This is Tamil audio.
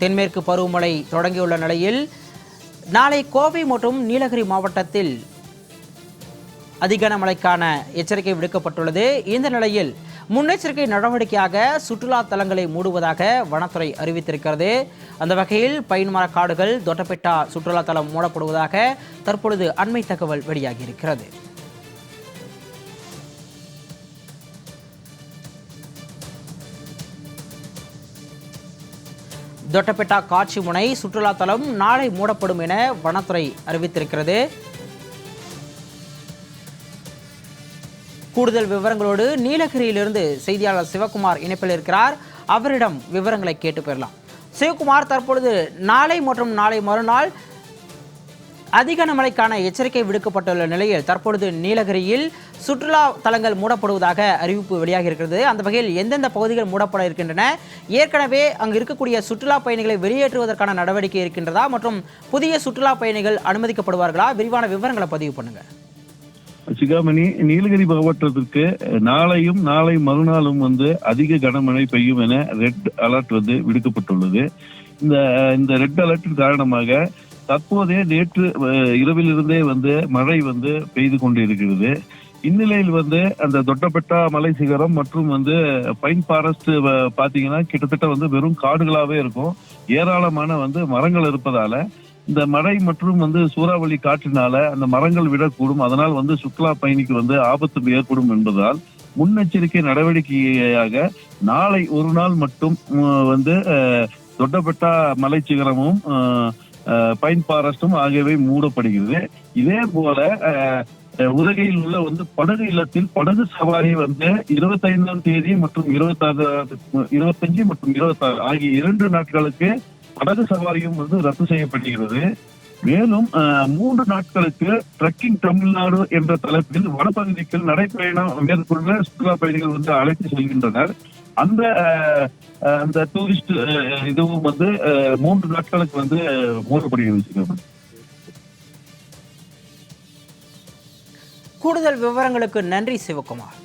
தென்மேற்கு பருவமழை தொடங்கியுள்ள நிலையில் நாளை கோவை மற்றும் நீலகிரி மாவட்டத்தில் அதிக மழைக்கான எச்சரிக்கை விடுக்கப்பட்டுள்ளது. இந்த நிலையில் முன்னெச்சரிக்கை நடவடிக்கையாக சுற்றுலா தலங்களை மூடுவதாக வனத்துறை அறிவித்திருக்கிறது. அந்த வகையில் பைன் மர காடுகள் தொட்டபெட்டா சுற்றுலா தலம் மூடப்படுவதாக தற்பொழுது அண்மை தகவல் வெளியாகியிருக்கிறது. தொட்டபெட்டா காட்சி முனை சுற்றுலா தலம் நாளை மூடப்படும் என வனத்துறை அறிவித்திருக்கிறது. கூடுதல் விவரங்களோடு நீலகிரியிலிருந்து செய்தியாளர் சிவகுமார் இணைப்பில் இருக்கிறார். அவரிடம் விவரங்களை கேட்டு பெறலாம். சிவகுமார் தற்பொழுது நாளை மற்றும் நாளை மறுநாள் அதிக மழைக்கான எச்சரிக்கை விடுக்கப்பட்டுள்ள நிலையில் தற்பொழுது நீலகிரியில் சுற்றுலா தலங்கள் மூடப்படுவதாக அறிவிப்பு வெளியாகி இருக்கிறது. அந்த வகையில் எந்தெந்த பகுதிகள் மூடப்பட இருக்கின்றன? ஏற்கனவே அங்கு இருக்கக்கூடிய சுற்றுலா பயணிகளை வெளியேற்றுவதற்கான நடவடிக்கை இருக்கின்றதா? மற்றும் புதிய சுற்றுலா பயணிகள் அனுமதிக்கப்படுவார்களா? விரிவான விவரங்களை பதிவு பண்ணுங்க. சிகாமணி நீலகிரி மாவட்டத்திற்கு நாளையும் நாளை மறுநாளும் வந்து அதிக கனமழை பெய்யும் என ரெட் அலர்ட் வந்து விடுக்கப்பட்டுள்ளது. இந்த இந்த ரெட் அலர்ட்டின் காரணமாக தற்போதே நேற்று இரவிலிருந்தே வந்து மழை வந்து பெய்து கொண்டு இருக்கிறது இந்நிலையில் வந்து அந்த தொட்டபெட்டா மலை சிகரம் மற்றும் வந்து பைன் ஃபாரஸ்ட் பாத்தீங்கன்னா கிட்டத்தட்ட வந்து வெறும் காடுகளாவே இருக்கும். ஏராளமான வந்து மரங்கள் இருப்பதால இந்த மழை மற்றும் வந்து சூறாவளி காற்றினால அந்த மரங்கள் விடக்கூடும். அதனால் வந்து சுற்றுலா பயணிக்கு வந்து ஆபத்து ஏற்படும் என்பதால் முன்னெச்சரிக்கை நடவடிக்கையாக நாளை ஒரு நாள் மட்டும் வந்து தொட்டப்பட்டா தொட்டபெட்டா மலை சிகரமும் பைன் பாரஸ்டும் ஆகியவை மூடப்படுகிறது. இதே போல அஹ், உதகையில் உள்ள வந்து படகு இல்லத்தில் படகு சவாரி வந்து இருபத்தைந்தாம் தேதி மற்றும் இருபத்தாறு இருபத்தஞ்சு மற்றும் இருபத்தாறு ஆகிய இரண்டு நாட்களுக்கு படகு சவாரியும் வந்து ரத்து செய்யப்படுகிறது. மேலும் அஹ், மூன்று நாட்களுக்கு ட்ரக்கிங் தமிழ்நாடு என்ற தலைப்பில் வடபகுதிக்கு நடைப்பயணம் மேற்கொள்ள சுற்றுலா பயணிகள் வந்து அழைத்து செல்கின்றனர். அந்த அந்த டூரிஸ்ட் இதுவும் வந்து மூன்று நாட்களுக்கு வந்து மூடப்படுகிறது கூடுதல் விவரங்களுக்கு நன்றி சிவகுமார்.